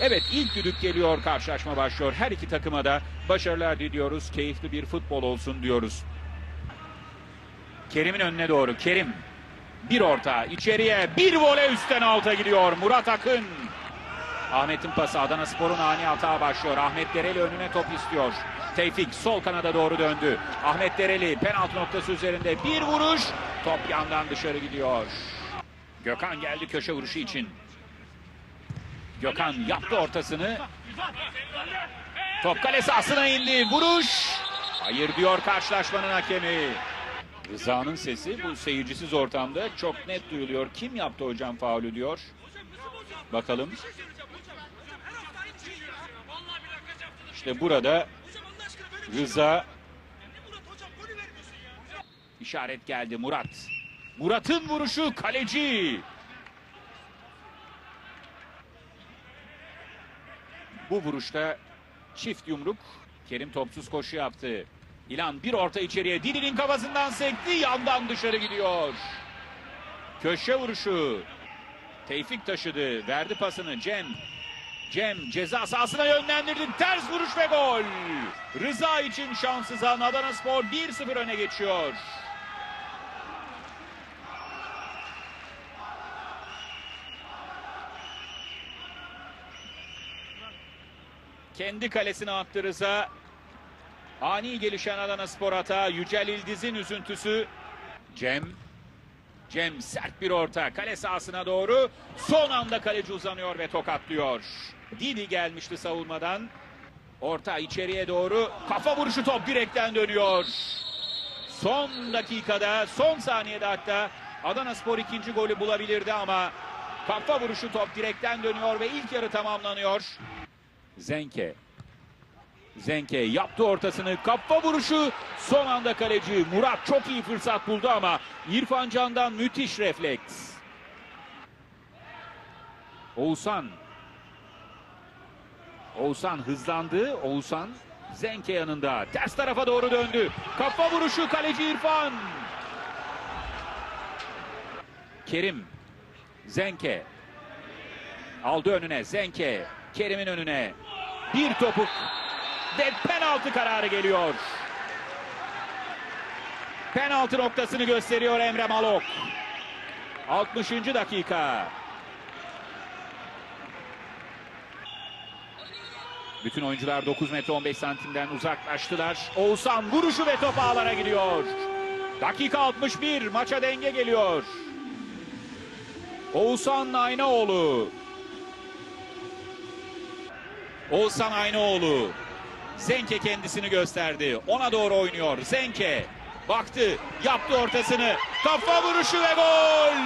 Evet ilk düdük geliyor karşılaşma başlıyor. Her iki takıma da başarılar diliyoruz. Keyifli bir futbol olsun diyoruz. Kerim'in önüne doğru. Kerim bir orta içeriye bir voley üstten alta gidiyor. Murat Akın. Ahmet'in pası Adana Spor'un ani hata başlıyor. Ahmet Dereli önüne top istiyor. Tevfik sol kanada doğru döndü. Ahmet Dereli penaltı noktası üzerinde bir vuruş. Top yandan dışarı gidiyor. Gökhan geldi köşe vuruşu için. Gökhan yaptı ortasını. Top kale sahasına indi. Vuruş. Hayır diyor karşılaşmanın hakemi. Rıza'nın sesi bu seyircisiz ortamda çok net duyuluyor. Kim yaptı hocam faulü diyor. Bakalım. İşte burada Rıza işaret geldi Murat. Murat'ın vuruşu kaleci. Bu vuruşta çift yumruk. Kerim topsuz koşu yaptı. İlan bir orta içeriye Dili'nin kafasından sekti. Yandan dışarı gidiyor. Köşe vuruşu. Tevfik taşıdı. Verdi pasını Cem. Cem ceza sahasına yönlendirdi. Ters vuruş ve gol. Rıza için şanssız an Adana Spor 1-0 öne geçiyor. Kendi kalesine attı Rıza. Ani gelişen Adana Spor hata. Yücel İldiz'in üzüntüsü. Cem. Cem sert bir orta. Kale sahasına doğru. Son anda kaleci uzanıyor ve tokatlıyor. Didi gelmişti savunmadan. Orta içeriye doğru. Kafa vuruşu top direkten dönüyor. Son dakikada, son saniyede hatta Adana Spor ikinci golü bulabilirdi ama kafa vuruşu top direkten dönüyor ve ilk yarı tamamlanıyor. Zenke. Zenke yaptı ortasını. Kafa vuruşu son anda kaleci. Murat çok iyi fırsat buldu ama İrfan Can'dan müthiş refleks. Oğuzhan. Oğuzhan hızlandı. Oğuzhan Zenke yanında. Ters tarafa doğru döndü. Kafa vuruşu kaleci İrfan. Kerim. Zenke. Aldı önüne Zenke. Kerim'in önüne. Bir topuk ve penaltı kararı geliyor. Penaltı noktasını gösteriyor Emre Malok. 60. dakika. Bütün oyuncular 9 metre 15 santimden uzaklaştılar. Oğuzhan vuruşu ve top ağlara gidiyor. Dakika 61 maça denge geliyor. Oğuzhan Aynaoğlu. Oğuzhan Aynaoğlu. Zenke kendisini gösterdi. Ona doğru oynuyor. Zenke baktı, yaptı ortasını. Kafa vuruşu ve gol!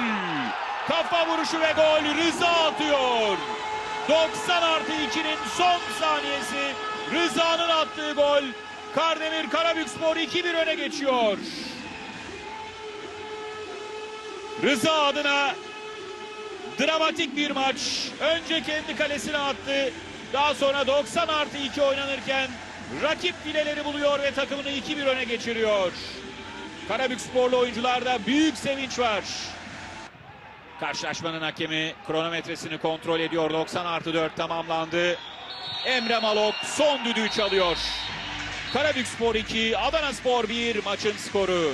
Kafa vuruşu ve gol. Rıza atıyor. 90 artı 2'nin son saniyesi. Rıza'nın attığı gol. Kardemir Karabükspor 2-1 öne geçiyor. Rıza adına dramatik bir maç. Önce kendi kalesine attı. Daha sonra 90 artı 2 oynanırken rakip fileleri buluyor ve takımını 2-1 öne geçiriyor. Karabüksporlu oyuncularda büyük sevinç var. Karşılaşmanın hakemi kronometresini kontrol ediyor. 90 artı 4 tamamlandı. Emre Malok son düdüğü çalıyor. Karabükspor 2, Adana Spor 1 maçın skoru.